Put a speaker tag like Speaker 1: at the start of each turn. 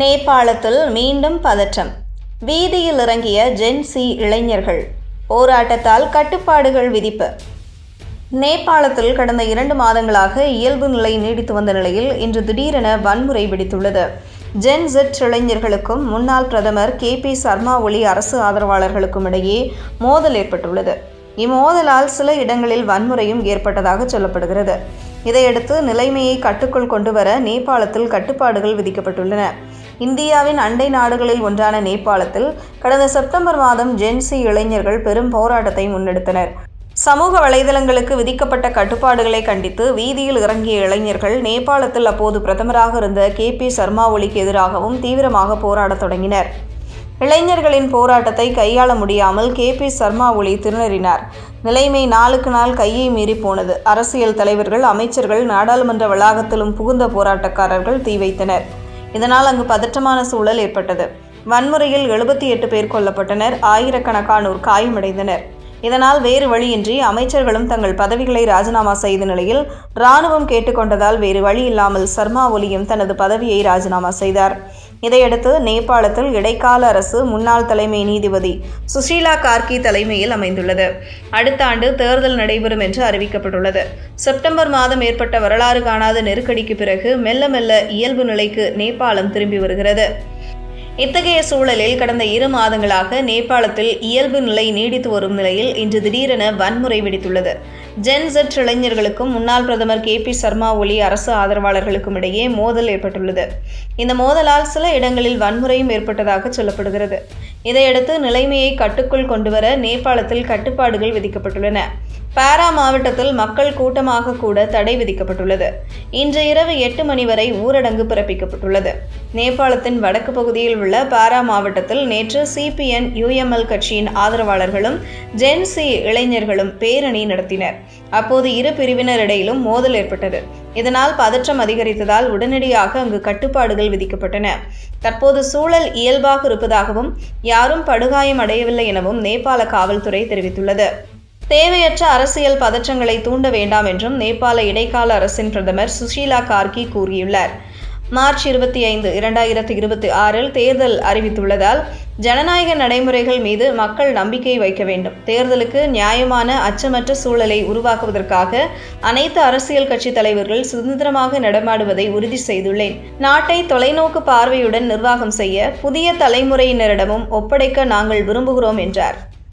Speaker 1: நேபாளத்தில் மீண்டும் பதற்றம். வீதியில் இறங்கிய ஜென் சி இளைஞர்கள் போராட்டத்தால் கட்டுப்பாடுகள் விதிப்பு. நேபாளத்தில் கடந்த இரண்டு மாதங்களாக இயல்பு நிலை நீடித்து வந்த நிலையில் இன்று திடீரென வன்முறை வெடித்துள்ளது. ஜென் ஜெட் இளைஞர்களுக்கும் முன்னாள் பிரதமர் கே பி சர்மா ஒளி அரசு ஆதரவாளர்களுக்கும் இடையே மோதல் ஏற்பட்டுள்ளது. இம்மோதலால் சில இடங்களில் வன்முறையும் ஏற்பட்டதாக சொல்லப்படுகிறது. இதையடுத்து நிலைமையை கட்டுக்குள் கொண்டுவர நேபாளத்தில் கட்டுப்பாடுகள் விதிக்கப்பட்டுள்ளன. இந்தியாவின் அண்டை நாடுகளில் ஒன்றான நேபாளத்தில் கடந்த செப்டம்பர் மாதம் ஜென்சி இளைஞர்கள் பெரும் போராட்டத்தை முன்னெடுத்தனர். சமூக வலைதளங்களுக்கு விதிக்கப்பட்ட கட்டுப்பாடுகளை கண்டித்து வீதியில் இறங்கிய இளைஞர்கள் நேபாளத்தில் அப்போது பிரதமராக இருந்த கே பி சர்மா ஒலிக்கு எதிராகவும் தீவிரமாக போராடத் தொடங்கினர். இளைஞர்களின் போராட்டத்தை கையாள முடியாமல் கே பி சர்மா ஒளி திருநறினார் நிலைமை நாளுக்கு நாள் கையை மீறி போனது. அரசியல் தலைவர்கள் அமைச்சர்கள் நாடாளுமன்ற வளாகத்திலும் புகுந்த போராட்டக்காரர்கள் தீ வைத்தனர். இதனால் அங்கு பதற்றமான சூழல் ஏற்பட்டது. வன்முறையில் எழுபத்தி எட்டு பேர் கொல்லப்பட்டனர். ஆயிரக்கணக்கானோர் காயமடைந்தனர். இதனால் வேறு வழியின்றி அமைச்சர்களும் தங்கள் பதவிகளை ராஜினாமா செய்த நிலையில் ராணுவம் கேட்டுக்கொண்டதால் வேறு வழி இல்லாமல் சர்மா ஒலியும் தனது பதவியை ராஜினாமா செய்தார். இதையடுத்து நேபாளத்தில் இடைக்கால அரசு முன்னாள் தலைமை நீதிபதி சுஷீலா கார்கி தலைமையில் அமைந்துள்ளது. அடுத்த ஆண்டு தேர்தல் நடைபெறும் என்று அறிவிக்கப்பட்டுள்ளது. செப்டம்பர் மாதம் ஏற்பட்ட வரலாறு காணாத நெருக்கடிக்கு பிறகு மெல்ல மெல்ல இயல்பு நிலைக்கு நேபாளம் திரும்பி வருகிறது. இத்தகைய சூழலில் கடந்த இரு மாதங்களாக நேபாளத்தில் இயல்பு நிலை நீடித்து வரும் நிலையில் இன்று திடீரென வன்முறை வெடித்துள்ளது. ஜென்செட் இளைஞர்களுக்கும் முன்னாள் பிரதமர் கே பி சர்மா ஒலி அரசு ஆதரவாளர்களுக்கும் இடையே மோதல் ஏற்பட்டுள்ளது. இந்த மோதலால் சில இடங்களில் வன்முறையும் ஏற்பட்டதாக சொல்லப்படுகிறது. இதையடுத்து நிலைமையை கட்டுக்குள் கொண்டுவர நேபாளத்தில் கட்டுப்பாடுகள் விதிக்கப்பட்டுள்ளன. பாரா மாவட்டத்தில் மக்கள் கூட்டமாக கூட தடை விதிக்கப்பட்டுள்ளது. இன்று இரவு எட்டு மணி வரை ஊரடங்கு பிறப்பிக்கப்பட்டுள்ளது. நேபாளத்தின் வடக்கு பகுதியில் உள்ள பாரா மாவட்டத்தில் நேற்று சிபிஎன் யுஎம்எல் கட்சியின் ஆதரவாளர்களும் ஜென் சி இளைஞர்களும் பேரணி நடத்தினர். அப்போது இரு பிரிவினரிடையிலும் மோதல் ஏற்பட்டது. இதனால் பதற்றம் அதிகரித்ததால் உடனடியாக அங்கு கட்டுப்பாடுகள் விதிக்கப்பட்டன. தற்போது சூழல் இயல்பாக இருப்பதாகவும் யாரும் படுகாயம் அடையவில்லை எனவும் நேபாள காவல்துறை தெரிவித்துள்ளது. தேவையற்ற அரசியல் பதற்றங்களை தூண்ட வேண்டாம் என்றும் நேபாள இடைக்கால அரசின் பிரதமர் சுஷீலா கார்கி கூறியுள்ளார். மார்ச் இருபத்தி ஐந்து இரண்டாயிரத்தி இருபத்தி ஆறில் தேர்தல் அறிவித்துள்ளதால் ஜனநாயக நடைமுறைகள் மீது மக்கள் நம்பிக்கை வைக்க வேண்டும். தேர்தலுக்கு நியாயமான அச்சமற்ற சூழலை உருவாக்குவதற்காக அனைத்து அரசியல் கட்சி தலைவர்கள் சுதந்திரமாக நடமாடுவதை உறுதி செய்துள்ளேன். நாட்டை தொலைநோக்கு பார்வையுடன் நிர்வாகம் செய்ய புதிய தலைமுறையினரிடமும் ஒப்படைக்க நாங்கள் விரும்புகிறோம் என்றார்.